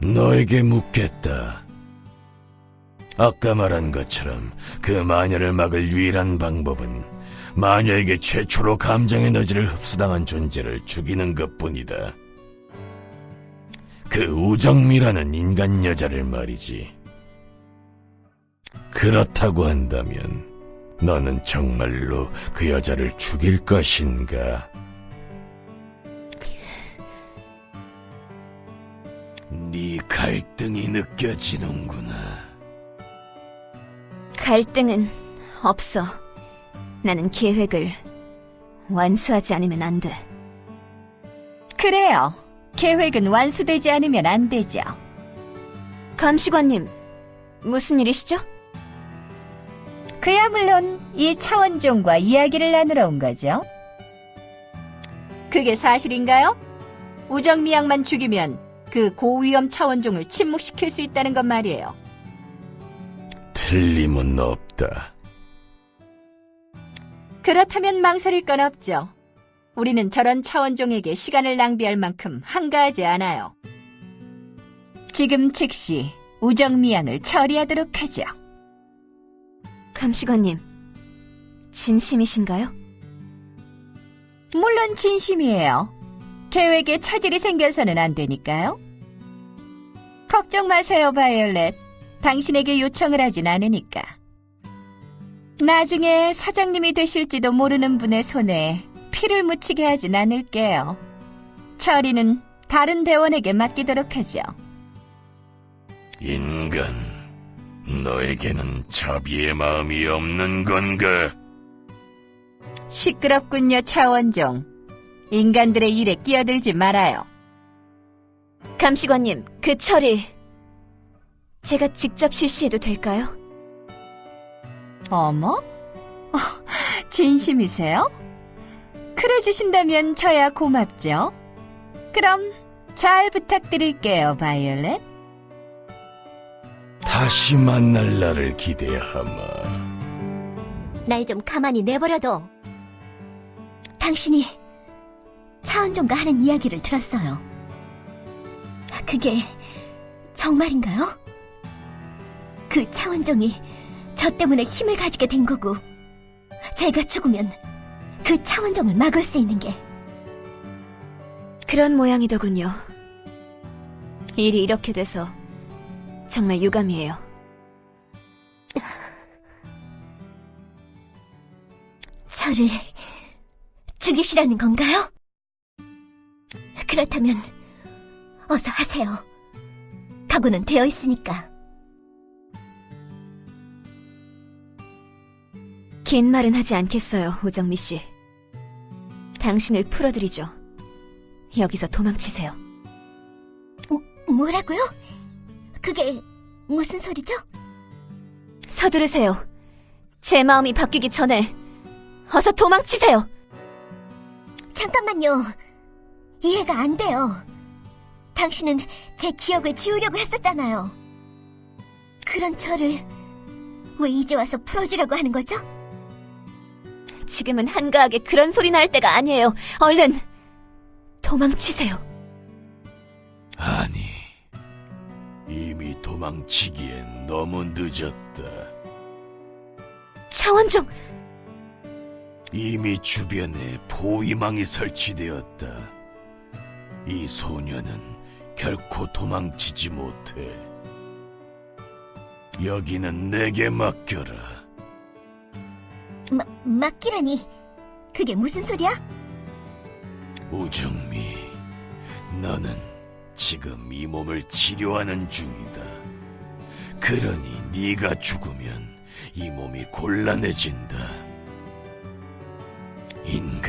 너에게 묻겠다. 아까 말한 것처럼 그 마녀를 막을 유일한 방법은 마녀에게 최초로 감정의 너지를 흡수당한 존재를 죽이는 것뿐이다. 그 우정미라는 인간 여자를 말이지. 그렇다고 한다면 너는 정말로 그 여자를 죽일 것인가? 네 갈등이 느껴지는구나. 갈등은 없어. 나는 계획을 완수하지 않으면 안 돼. 그래요. 계획은 완수되지 않으면 안 되죠. 감시관님, 무슨 일이시죠? 그야 물론 이 차원종과 이야기를 나누러 온 거죠. 그게 사실인가요? 우정미양만 죽이면 그 고위험 차원종을 침묵시킬 수 있다는 것 말이에요. 틀림은 없다. 그렇다면 망설일 건 없죠. 우리는 저런 차원종에게 시간을 낭비할 만큼 한가하지 않아요. 지금 즉시 우정미양을 처리하도록 하죠. 감시관님, 진심이신가요? 물론 진심이에요. 계획에 차질이 생겨서는 안 되니까요. 걱정 마세요, 바이올렛. 당신에게 요청을 하진 않으니까. 나중에 사장님이 되실지도 모르는 분의 손에 피를 묻히게 하진 않을게요. 처리는 다른 대원에게 맡기도록 하죠. 인간, 너에게는 자비의 마음이 없는 건가? 시끄럽군요, 차원종. 인간들의 일에 끼어들지 말아요. 감시관님, 그 처리 제가 직접 실시해도 될까요? 어머? 어, 진심이세요? 그래 주신다면 저야 고맙죠. 그럼 잘 부탁드릴게요, 바이올렛. 다시 만날 날을 기대하마. 날 좀 가만히 내버려둬. 당신이 차원종과 하는 이야기를 들었어요. 그게 정말인가요? 그 차원종이 저 때문에 힘을 가지게 된 거고, 제가 죽으면 그 차원종을 막을 수 있는 게 그런 모양이더군요. 일이 이렇게 돼서 정말 유감이에요. 저를 죽이시라는 건가요? 그렇다면 어서 하세요. 각오는 되어 있으니까. 긴 말은 하지 않겠어요, 우정미 씨. 당신을 풀어드리죠. 여기서 도망치세요. 뭐라고요? 그게 무슨 소리죠? 서두르세요. 제 마음이 바뀌기 전에 어서 도망치세요. 잠깐만요. 이해가 안 돼요. 당신은 제 기억을 지우려고 했었잖아요. 그런 저를 왜 이제 와서 풀어주려고 하는 거죠? 지금은 한가하게 그런 소리나 할 때가 아니에요. 얼른 도망치세요. 아니, 이미 도망치기엔 너무 늦었다. 차원종, 이미 주변에 포위망이 설치되었다. 이 소녀는 결코 도망치지 못해. 여기는 내게 맡겨라. 마, 맡기라니. 그게 무슨 소리야? 우정미, 너는 지금 이 몸을 치료하는 중이다. 그러니 네가 죽으면 이 몸이 곤란해진다. 인간,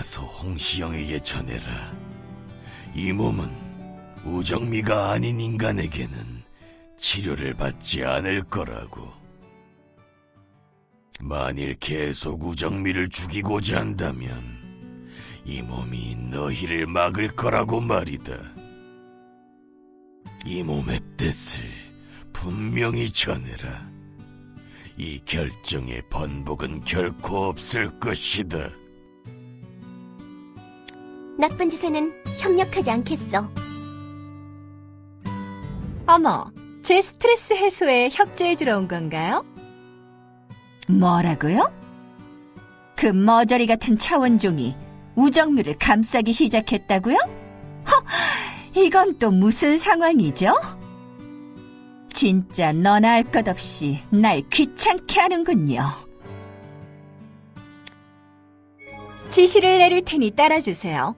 가서 홍시영에게 전해라. 이 몸은 우정미가 아닌 인간에게는 치료를 받지 않을 거라고. 만일 계속 우정미를 죽이고자 한다면 이 몸이 너희를 막을 거라고 말이다. 이 몸의 뜻을 분명히 전해라. 이 결정의 번복은 결코 없을 것이다. 나쁜 짓에는 협력하지 않겠어. 어머, 제 스트레스 해소에 협조해주러 온 건가요? 뭐라고요? 그 머저리 같은 차원종이 우정묘를 감싸기 시작했다고요? 허, 이건 또 무슨 상황이죠? 진짜 너나 할 것 없이 날 귀찮게 하는군요. 지시를 내릴 테니 따라주세요.